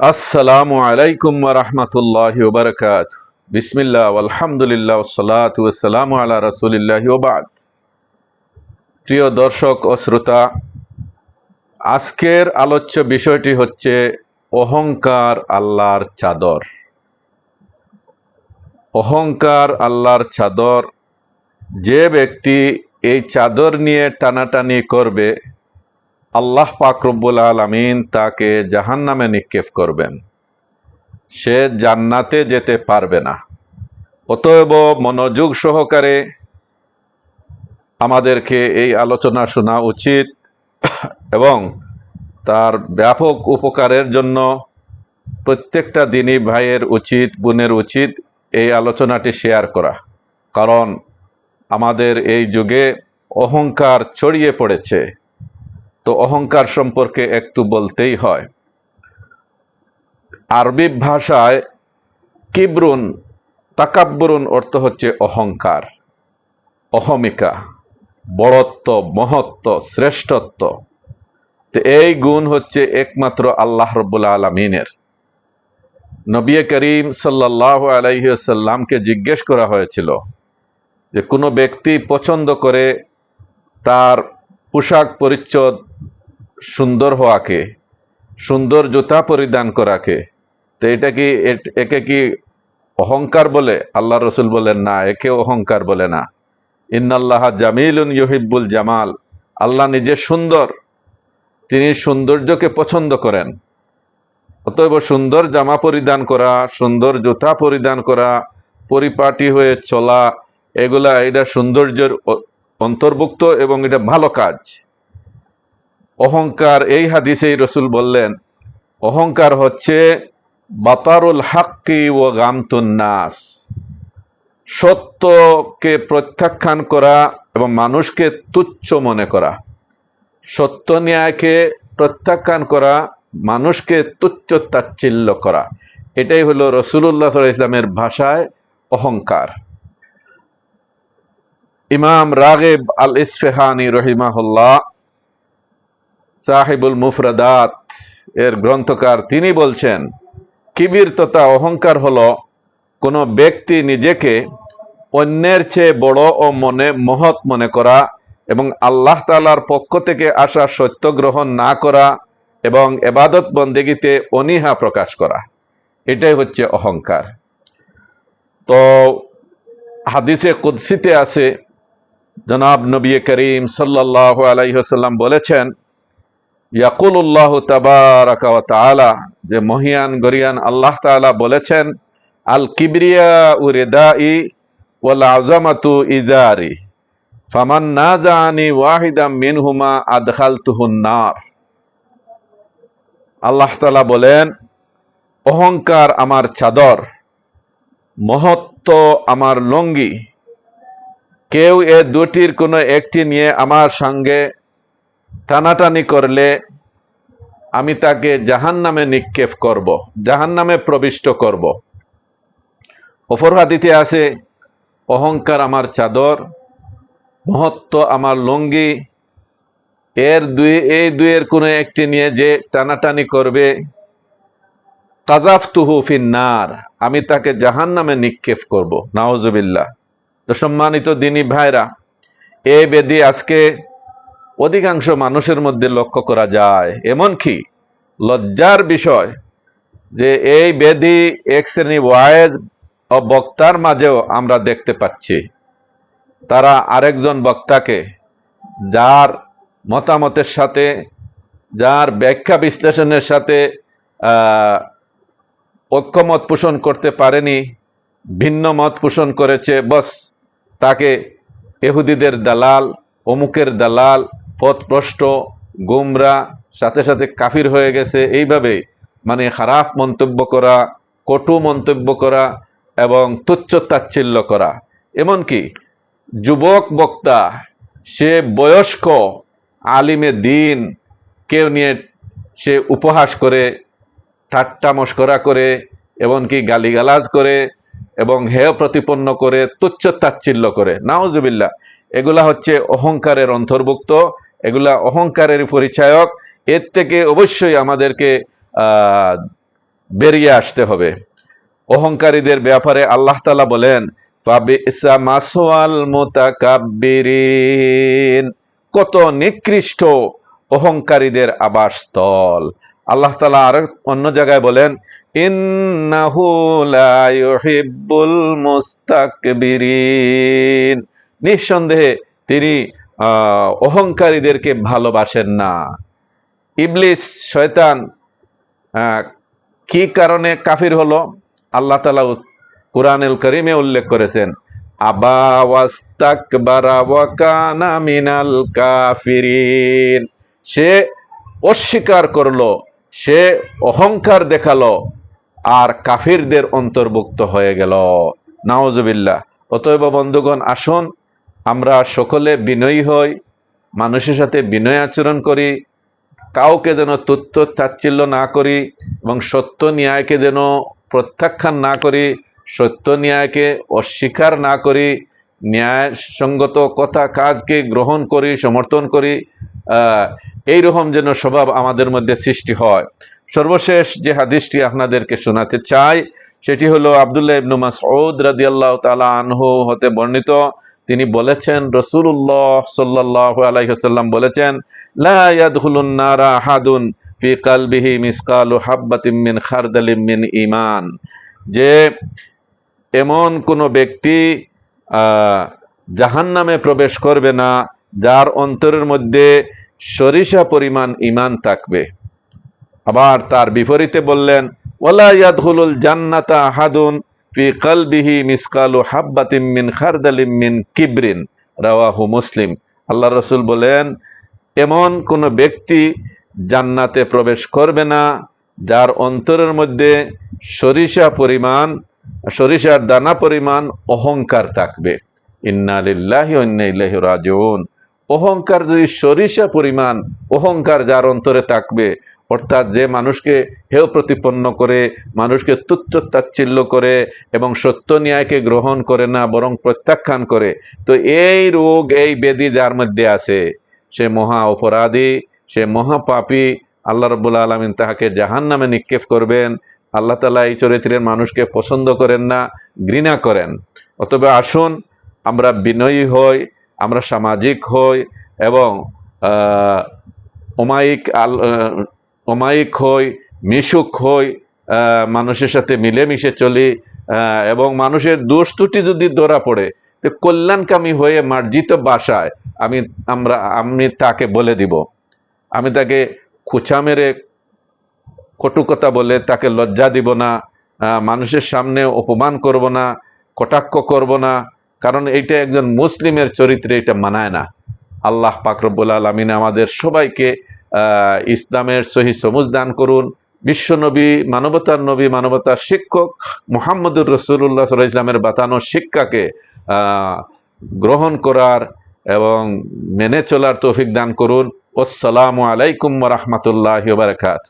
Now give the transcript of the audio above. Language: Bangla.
আসসালামু আলাইকুম রহমতুল্লাহ ওবরকাত বিসমিল্লাহ আলহামদুলিল্লাহ সালাত ওয়াসালামু আলা রাসূলিল্লাহ ওবাদ প্রিয় দর্শক ও শ্রোতা, আজকের আলোচ্য বিষয়টি হচ্ছে অহংকার আল্লাহর চাদর। অহংকার আল্লাহর চাদর, যে ব্যক্তি এই চাদর নিয়ে টানাটানি করবে আল্লাহ পাক রব্বুল আলামিন তাকে জাহান্নামে নিক্ষেপ করবেন। সে জান্নাতে যেতে পারবে না। অতএব মনোযোগ সহকারে আমাদেরকে এই আলোচনা শোনা উচিত এবং তার ব্যাপক উপকারের জন্য প্রত্যেকটা দিনই ভাইয়ের উচিত, বোনের উচিত এই আলোচনাটি শেয়ার করা। কারণ আমাদের এই যুগে অহংকার ছড়িয়ে পড়েছে। তো অহংকার সম্পর্কে একটু বলতেই হয়। আরবি ভাষায় কিবরুন, তাকাব্বরুন অর্থ হচ্ছে অহংকার, অহমিকা, বড়ত্ব, মহত্ব, শ্রেষ্ঠত্ব। তো এই গুণ হচ্ছে একমাত্র আল্লাহ রব্বুল আলমিনের। নবী করিম সাল্লাহ আলাইসাল্লামকে জিজ্ঞেস করা হয়েছিল যে কোনো ব্যক্তি পছন্দ করে তার পোশাক পরিচ্ছদ সুন্দর হওয়াকে, সুন্দর জুতা পরিধান করাকে, তো এটা কি একে কি অহংকার বলে? আল্লাহ রসুল বলেন, না, একে অহংকার বলে না। ইন্নাল্লাহ জামিলুন ইহিব্বুল জামাল। আল্লাহ নিজে সুন্দর, তিনি সৌন্দর্যকে পছন্দ করেন। অতএব সুন্দর জামা পরিধান করা, সুন্দর জুতা পরিধান করা, পরিপাটি হয়ে চলা, এগুলা, এটা সৌন্দর্যের অন্তর্ভুক্ত এবং এটা ভালো কাজ। অহংকার, এই হাদিসেই রসুল বললেন, অহংকার হচ্ছে বাতারুল হাক্কি ও গামতুন নাস। সত্যকে প্রত্যাখ্যান করা এবং মানুষকে তুচ্ছ মনে করা। সত্য ন্যায়কে প্রত্যাখ্যান করা, মানুষকে তুচ্ছ তাচ্ছিল্য করা। এটাই হলো রসুল্লাহ ইসলামের ভাষায় অহংকার। ইমাম রাগেব আল ইসফেহানি রহিমাহুল্লাহ, সাহেবুল মুফরাদাত এর গ্রন্থকার, তিনি বলছেন কিবির তথা অহংকার হলো কোনো ব্যক্তি নিজেকে অন্যের চেয়ে বড় ও মনে মহৎ মনে করা এবং আল্লাহ তালার পক্ষ থেকে আসা সত্য গ্রহণ না করা এবং এবাদত বন্দেগীতে অনীহা প্রকাশ করা। এটাই হচ্ছে অহংকার। তো হাদিসে কুদ্সিতে আছে জনাব নবী করিম সাল্লাহ আলাইসাল্লাম বলেছেন ইয়াকুল্লাহ ওয়া যে মহিয়ান, গরিয়ান আল্লাহ তাআলা বলেছেন আল কিবরিয়া উরেদাই ওয়াল আযামাতু ইজারি। ফামান নাজানি ওয়াহিদাম মিনহুমা আদখালতুহুন নার। আল্লাহ তাআলা বলেন, অহংকার আমার চাদর, মহত্ব আমার লঙ্গি কেউ এ দুটির কোনো একটি নিয়ে আমার সঙ্গে টানাটানি করলে আমি তাকে জাহান নামে নিক্ষেপ করব জাহান নামে প্রবিষ্ট করব। অপর হাদিতে আছে, অহংকার আমার চাদর, মহত্ব আমার লঙ্গি, এর দুই, এই দুইয়ের কোনো একটি নিয়ে যে টানাটানি করবে কাজাফ তুহু ফিন্নার, আমি তাকে জাহান নামে নিক্ষেপ করব নাওজবিল্লাহ তো সম্মানিত দিনী ভাইরা, এ বেদি আজকে অধিকাংশ মানুষের মধ্যে লক্ষ্য করা যায়। এমনকি লজ্জার বিষয় যে এই বেদি এক শ্রেণি ওয়ায়েজ ও বক্তার মাঝেও আমরা দেখতে পাচ্ছি। তারা আরেকজন বক্তাকে যার মতামতের সাথে, যার ব্যাখ্যা বিশ্লেষণের সাথে ঐক্যমত পোষণ করতে পারেনি, ভিন্ন মত পোষণ করেছে, বস তাকে এহুদিদের দালাল, অমুকের দালাল পথপ্রষ্ট গুমরা, সাথে সাথে কাফির হয়ে গেছে। এইভাবে মানে খারাপ মন্তব্য করা, কটু মন্তব্য করা এবং তুচ্ছ তাচ্ছিল্য করা। এমনকি যুবক বক্তা, সে বয়স্ক আলিমে দিন, কেউ নিয়ে সে উপহাস করে, ঠাট্টা মস্করা করে, এমনকি গালিগালাজ করে এবং হেয় প্রতিপন্ন করে, তুচ্ছ তাচ্ছিল্য করে। নাওজুবিল্লা এগুলা হচ্ছে অহংকারের অন্তর্ভুক্ত, এগুলা অহংকারের পরিচায়ক। এর থেকে অবশ্যই আমাদেরকে বেরিয়ে আসতে হবে। অহংকারীদের ব্যাপারে আল্লাহ তালা বলেন, "ফাবিসা মাসওয়াল কত নিকৃষ্ট অহংকারীদের আবাসস্থল। আল্লাহ তালা আর অন্য জায়গায় বলেন ইন্নাহু লা ইউহিব্বুল মুস্তাকবিরিন। নিঃসন্দেহে তিনি অহংকারীদেরকে ভালোবাসেন না। ইবলিস, শয়তান কি কারণে কাফির হলো? আল্লাহ তালা কুরআনুল করিমে উল্লেখ করেছেন মিনাল কাফিরিন। সে অস্বীকার করল, সে অহংকার দেখাল আর কাফিরদের অন্তর্ভুক্ত হয়ে গেল। নাওজবিল্লাহ অতএব বন্ধুগণ আসুন আমরা সকলে বিনয়ী হই মানুষের সাথে বিনয় আচরণ করি কাউকে যেন তুচ্ছ তাচ্ছিল্য না করি এবং সত্য ন্যায়কে যেন প্রত্যাখ্যান না করি সত্য ন্যায়কে অস্বীকার না করি ন্যায়সঙ্গত কথা কাজকে গ্রহণ করি সমর্থন করি আহ, এইরকম যেন স্বভাব আমাদের মধ্যে সৃষ্টি হয়। সর্বশেষ যে হাদিসটি আপনাদেরকে শোনাতে চাই, সেটি হলো আবদুল্লাহ ইবনু মাসউদ রাদিয়াল্লাহু তাআলা আনহু হতে বর্ণিত। তিনি বলেছেন রসুল্লাহ সাল্লাল্লাহু আলাইহি ওয়াসাল্লাম বলেছেন, লা ইয়াদখুলুন নারা আহাদুন ফি কালবিহি মিসকালু হাব্বাতিম মিন খারদালিম মিন ঈমান। যে এমন কোন ব্যক্তি আহ জাহান্নামে প্রবেশ করবে না, যার অন্তরের মধ্যে সরিষা পরিমাণ ইমান থাকবে। আবার তার বিপরীতে বললেন, ওয়ালা ইয়াদখুলুল জান্নাতা আহাদুন ফি কলবিহি মিসকালু হাব্বাতিম মিন খারদালিম মিন কিবরিন। রাওয়াহু মুসলিম। আল্লাহ রসুল বলেন, এমন কোন ব্যক্তি জান্নাতে প্রবেশ করবে না যার অন্তরের মধ্যে সরিষা পরিমাণ, সরিষার দানা পরিমাণ অহংকার থাকবে। ইন্না লিল্লাহি ওয়া ইন্না ইলাইহি রাজিউন। অহংকার যদি সরিষা পরিমাণ, অহংকার যার অন্তরে থাকবে অর্থাৎ যে মানুষকে হেয় প্রতিপন্ন করে, মানুষকে তুচ্ছ তাচ্ছিল্য করে এবং সত্য ন্যায়কে গ্রহণ করে না, বরং প্রত্যাখ্যান করে, তো এই রোগ, এই বেদি যার মধ্যে আছে, সে মহা অপরাধী, সে মহাপাপী আল্লাহ রব্বুল আলমিন তাহাকে জাহান নামে নিক্ষেপ করবেন, আল্লাহ তালা এই চরিত্রের মানুষকে পছন্দ করেন না, ঘৃণা করেন। অতবে আসুন, আমরা বিনয়ী হই, আমরা সামাজিক হই এবং অমায়িক আল অমায়িক হই, মিশুক হই মানুষের সাথে মিলেমিশে চলি এবং মানুষের দোষ ত্রুটি যদি ধরা পড়ে, তো কল্যাণকামী হয়ে মার্জিত বাসায় আমি, আমরা, আমি তাকে বলে দিব। আমি তাকে খুচা মেরে কটুকতা বলে তাকে লজ্জা দিব না মানুষের সামনে অপমান করব না, কটাক্ষ করব না, কারণ এইটা একজন মুসলিমের চরিত্রে এটা মানায় না। আল্লাহ পাকরবুল আলমিন আমাদের সবাইকে ইসলামের সহি সমুজ দান করুন। বিশ্বনবী মানবতার নবী, মানবতার শিক্ষক মোহাম্মদুর রসুল্লাহ সাল্লাহ ইসলামের বাতানো শিক্ষাকে গ্রহণ করার এবং মেনে চলার তৌফিক দান করুন। আসসালামু আলাইকুম রহমতুল্লাহ বারকাত